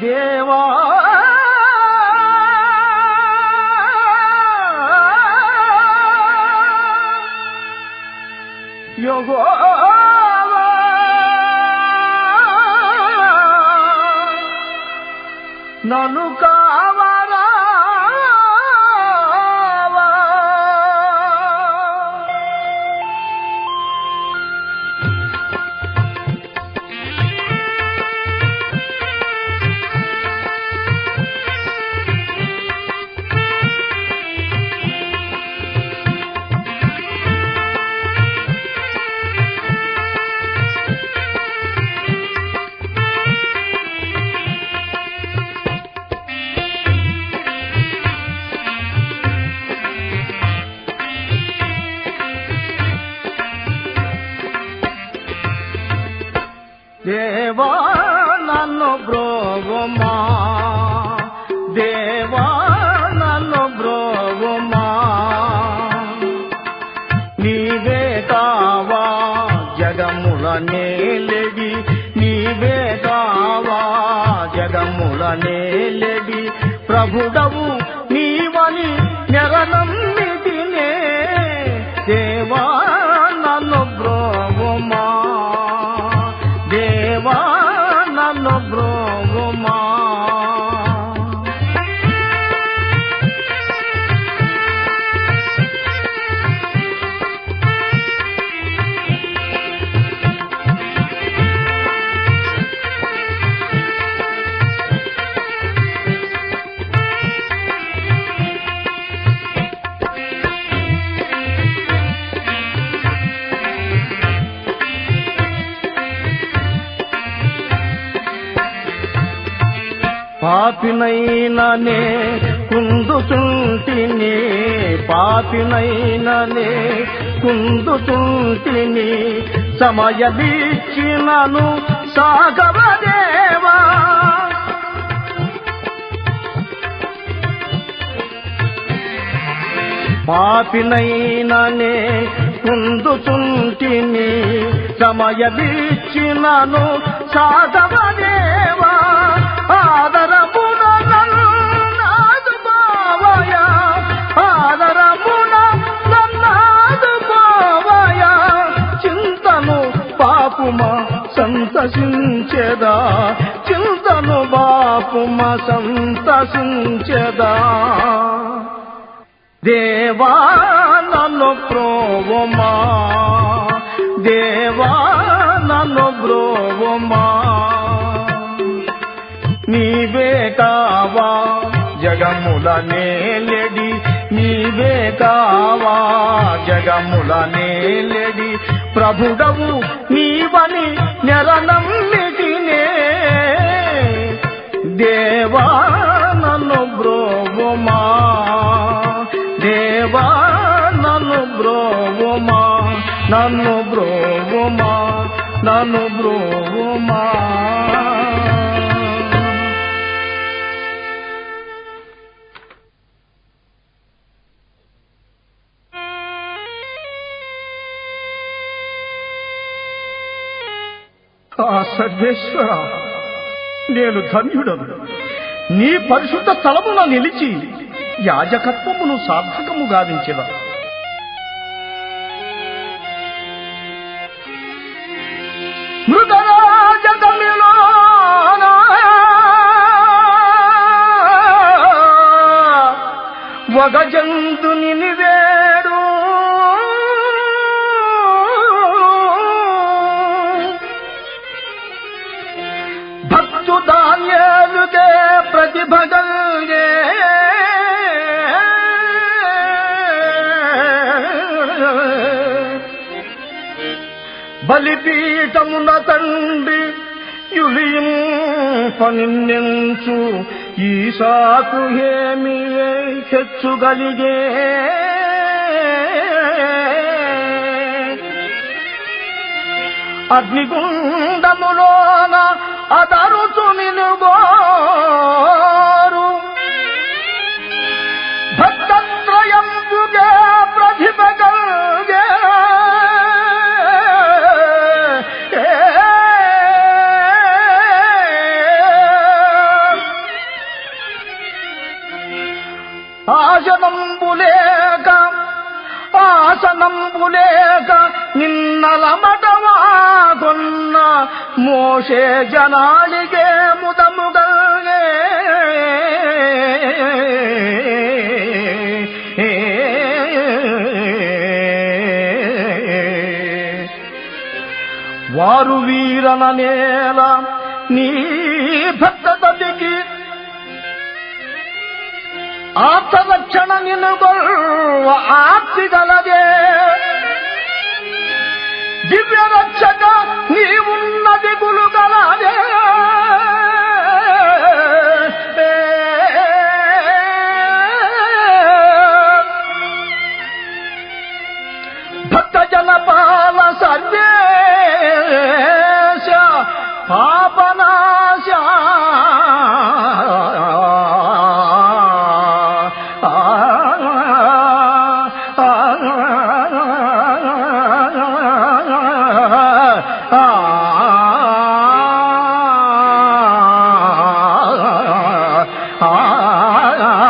దేవా యోగో నన్ను దేవా పాపినైననే కుందుచుంటిని పాపినైననే కుందుచుంటిని సమయమిచ్చినను సాగవదేవా. పాపినైననే కుందుచుంటిని సమయమిచ్చినను సాగవదే. బాపుమ సంతసించెదా దేవా నన్ను ప్రోవమా. దేవా నన్ను బ్రోవమా నీవే కావా జగముల నేలెడి. నీవే కావా జగముల నేలెడి. ప్రభుడవు నీవని నెల నమ్మి దేవా నన్ను బ్రోవుమా దేవా నన్ను బ్రోవుమా నన్ను బ్రోవుమా నన్ను బ్రోవుమా ఆ సర్వేశ్వర నేను ధన్యుడను. నీ పరిశుద్ధ స్థలమున నిలిచి యాజకత్వమును సార్థకము గావించిన నిన్నెంచు. ఈ సాకు ఏమి హెచ్చుగలిగే? అగ్నిగుండములోన అదరుచు నిలుగోరు ఆసనంబులేక ఆసనంబులేక నిన్నలమటవాగొన్న మోషే జనాలిగే ముదముగల్గే వారు వీరన నేల నీ భక్త తల్లికి ఆత్మరక్షణ నినుగొల్వ ఆప్తిగలదే దివ్య రక్షక నీవున్నది గులుగలదే దేవా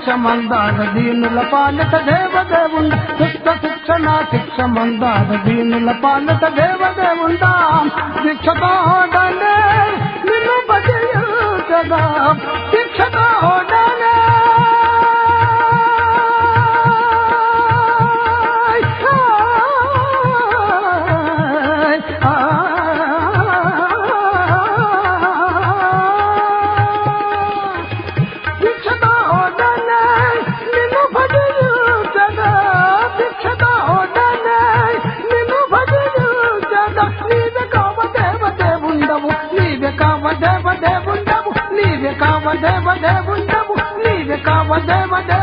శిక్ష మందార దీనుల పాలట దేవదేవుండ శిక్ష శిక్షణ శిక్ష మందార దీనుల పాలట దేవదేవుండా. శిక్షతోడనే నిన్ను భజయుచగా నీవే కావ దేవ దేవుండవు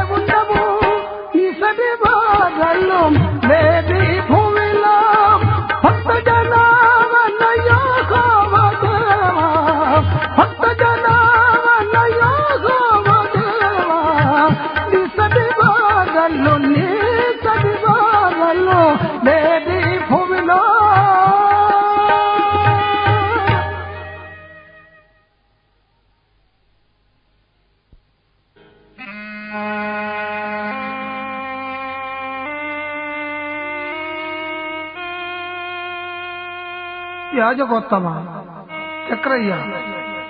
యాజగోత్తమ చక్రయ్య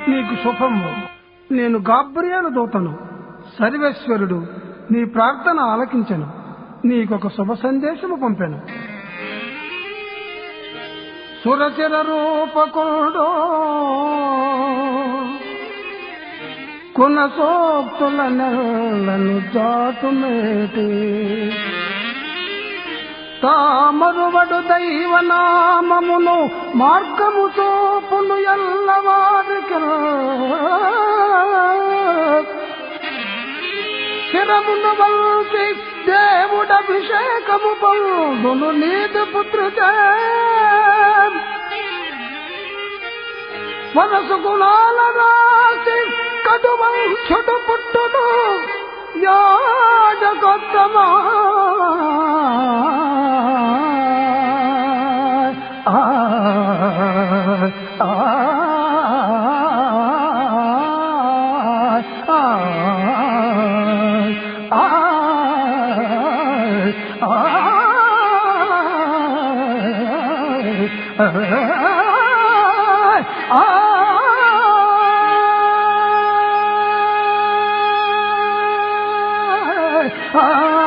నీకు శుభము. నేను గాబ్రియాల దూతను. సర్వేశ్వరుడు నీ ప్రార్థన ఆలకించను. నీకొక శుభ సందేశము పంపాను. సురచిర రూపకుడు కునసోక్తుల సోక్తుల చాటుమేటి తామరువడు దైవనామమును మార్గము చూపును ఎల్లవారికి శిరమును వల్సి దేవుడభిషేకము పొందును నీదు పుత్రుతే మనసు గుణాల రాసి కదువంశుడు పుట్టును యాజగోత్తమా 啊。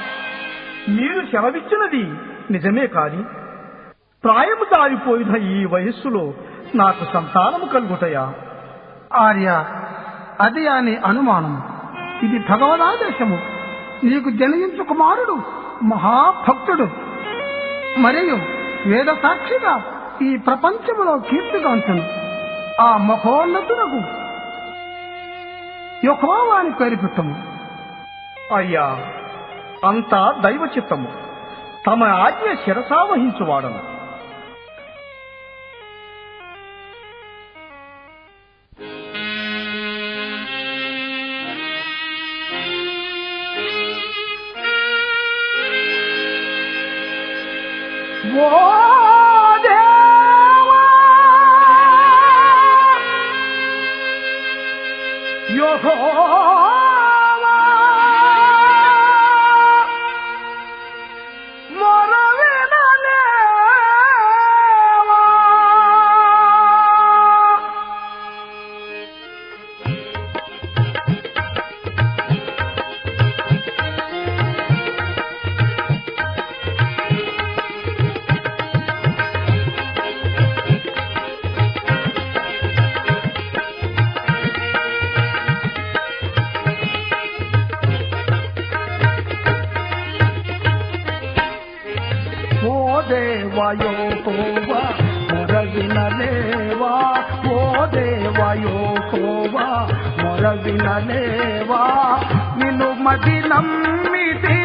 మీరు సెలవిచ్చినది నిజమే కాని ప్రాయము దారిపోయిన ఈ వయస్సులో నాకు సంతానము కలుగుటయా? ఆర్య అది అని అనుమానం ఇది భగవదాదేశము. నీకు జనయించు కుమారుడు మహాభక్తుడు. మరియు వేద సాక్షిగా ఈ ప్రపంచములో కీర్తిగాంచను. ఆ మహోన్నతునకు యొహోవాని పేరు పెట్టము. అయ్యా అంతా దైవ చిత్తము తమ ఆజ్ఞ శిరసావహించువాడను. దేవయో కోవా మొరవినలేవా నిన్ను మది నమ్మితి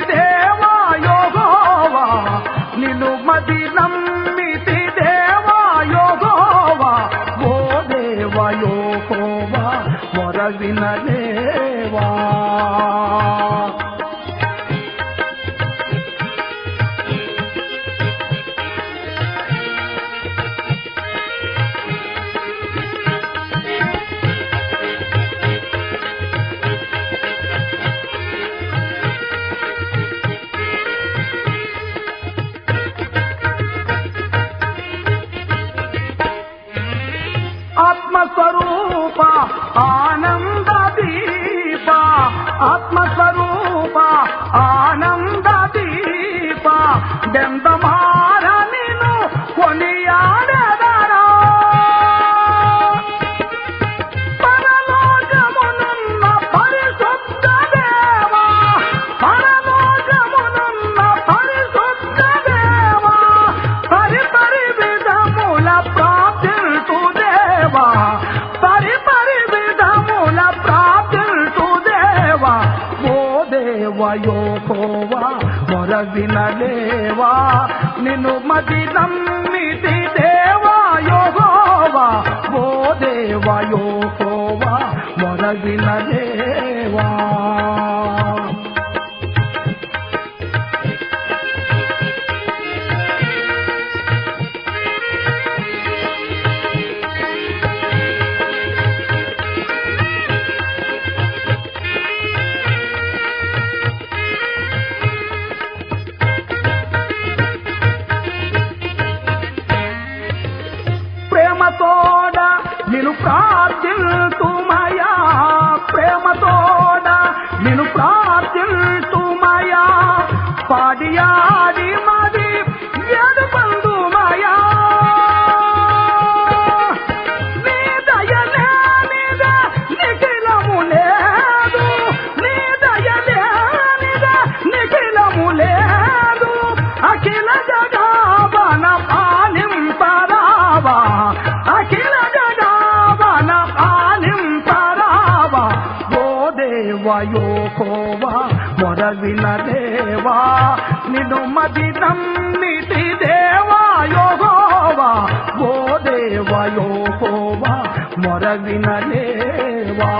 దేవా యోకోవా మొరవిన దేవా